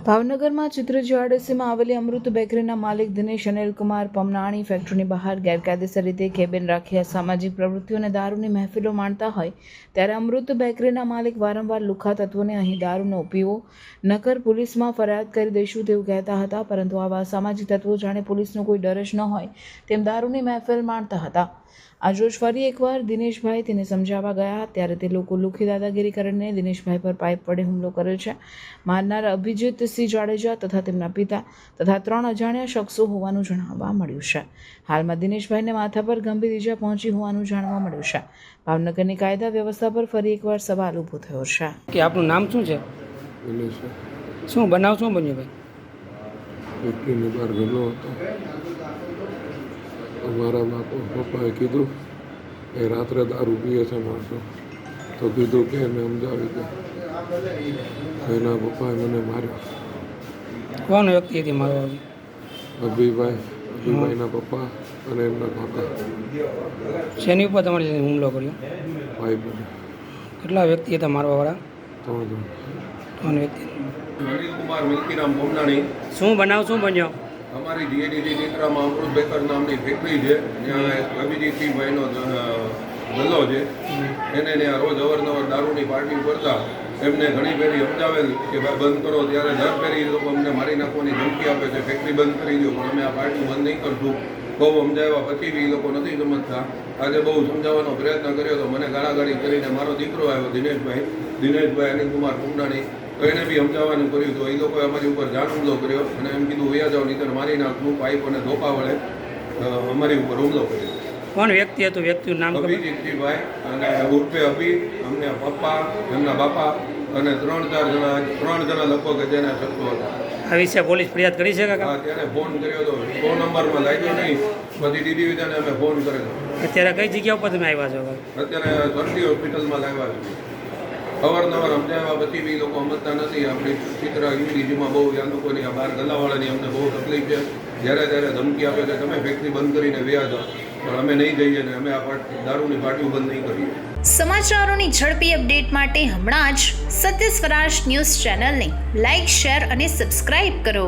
ભાવનગરમાં ચિત્ર જીઆરડીસીમાં આવેલી અમૃત બેકરીના માલિક દિનેશ અનિલકુમાર પમનાણી ફેક્ટરીની બહાર ગેરકાયદેસર રીતે કેબિન રાખી સામાજિક પ્રવૃત્તિઓ અને દારૂની મહેફિલો માણતા હોય ત્યારે અમૃત બેકરીના માલિક વારંવાર લુખા તત્વોને અહીં દારૂનો પીવો નકર પોલીસમાં ફરિયાદ કરી દઈશું તેવું કહેતા હતા પરંતુ આવા સામાજિક તત્વો જાણે પોલીસનો કોઈ ડર જ ન હોય તેમ દારૂની મહેફિલ માણતા હતા આજરોજ ફરી એકવાર દિનેશભાઈ તેને સમજાવવા ગયા ત્યારે તે લોકો લુખી દાદાગીરી કરીને દિનેશભાઈ પર પાઇપ વડે હુમલો કર્યો છે. મારનાર અભિજીત સિંહ જાડેજા તથા તેમના પિતા તથા ત્રણ અજાણ્યા શખ્સો હોવાનું જણાવવા મળ્યું છે. હાલમાં દિનેશભાઈને માથા પર ગંભીર ઈજા પહોંચી હોવાનું જાણવા મળ્યું છે. ભાવનગરની કાયદા વ્યવસ્થા પર ફરી એકવાર સવાલ ઊભો થયો છે. કે આપનું નામ શું છે? શું બનાવ શું બન્યું ભાઈ? ફેક્ટરીની બહાર ગયેલો હતો. અમારા બાપુ પપ્પાએ કીધું એ રાત્રે દારૂ પીએ છે માણસો. તો કીધું કે મેં સમજાવી દે તો એના પપ્પાએ મને માર્યો. કોણ વ્યક્તિ હતી મારો અભિભાઈ અભિભાઈના પપ્પા અને એમના કાકા. શેની ઉપર તમારી હુમલો કર્યો? ભાઈ બને કેટલા વ્યક્તિ હતા મારવાવાળા ત્રણ ત્રણ વ્યક્તિ. અનિલકુમાર મિલકીરામ પોમનાણી શું બનાવ શું બન્યો? અમારી જીએડીડી દીકરામાં અમૃત બેકર નામની ફેક્ટરી છે. ત્યાં અભિજીતસિંહભાઈનો ગલ્લો છે. એને ત્યાં રોજ અવારનવાર દારૂની પાર્ટી કરતા એમને ઘણી ફેરી સમજાવેલ કે ભાઈ બંધ કરો, ત્યારે દર ફેરી લોકો અમને મારી નાખવાની ધમકી આપે છે. ફેક્ટરી બંધ કરી દો, પણ અમે આ પાર્ટી બંધ નહીં કરશું. બહુ સમજાવ્યા પછી બી લોકો નથી સમજતા. આજે બહુ સમજાવવાનો પ્રયત્ન કર્યો તો મને ગાળાગાળી કરીને મારો દીકરો આવ્યો, દિનેશભાઈ. દિનેશભાઈ અનિલકુમાર કુંડાણી. તો એને બી સમજાવવાનું કર્યું તો એ લોકોએ અમારી ઉપર જાણ હુમલો કર્યો અને એમ કીધું વૈયા જાઓ, નીતર મારી નાખું, પાઇપ અને ધોપા વડે. અમારી ઉપર હુમલો કર્યો. કોણ વ્યક્તિ હતું? વ્યક્તિનું નામ ખબર? અભિજીતજીભાઈ અને ઉર્ફે અભી અમને પપ્પા એમના બાપા અને ત્રણ ચાર જણા ત્રણ જણા લગભગ જેના શકતો હતા. આ વિશે પોલીસ ફરિયાદ કરી છે કાકા? અત્યારે ત્યારે ફોન કર્યો હતો ફોન નંબરમાં લાગ્યો નહીં બધી દીદી વિધાને અમે ફોન કર્યો અત્યારે કઈ જગ્યા ઉપર તમે આવ્યા છો? અત્યારે સરટી હોસ્પિટલમાં લાવ્યા છો. અવારનવાર સમજાવ્યા પછી બી લોકો સમજતા નથી. આપણી ચિત્ર યુડીજીમાં બહુ આ લોકોની આ બહાર ગલાવાળાની અમને બહુ તકલીફ છે. જ્યારે ત્યારે ધમકી આપે કે તમે ફેક્ટરી બંધ કરીને વ્યાજો પણ અમે નહીં જઈએ ને અમે આ દારૂની પાર્ટીઓ બંધ નહીં કરીએ. સમાચારોની ઝડપી અપડેટ માટે હમણાં જ સત્ય સ્વરાજ ન્યૂઝ ચેનલને લાઇક શેર અને સબસ્ક્રાઇબ કરો.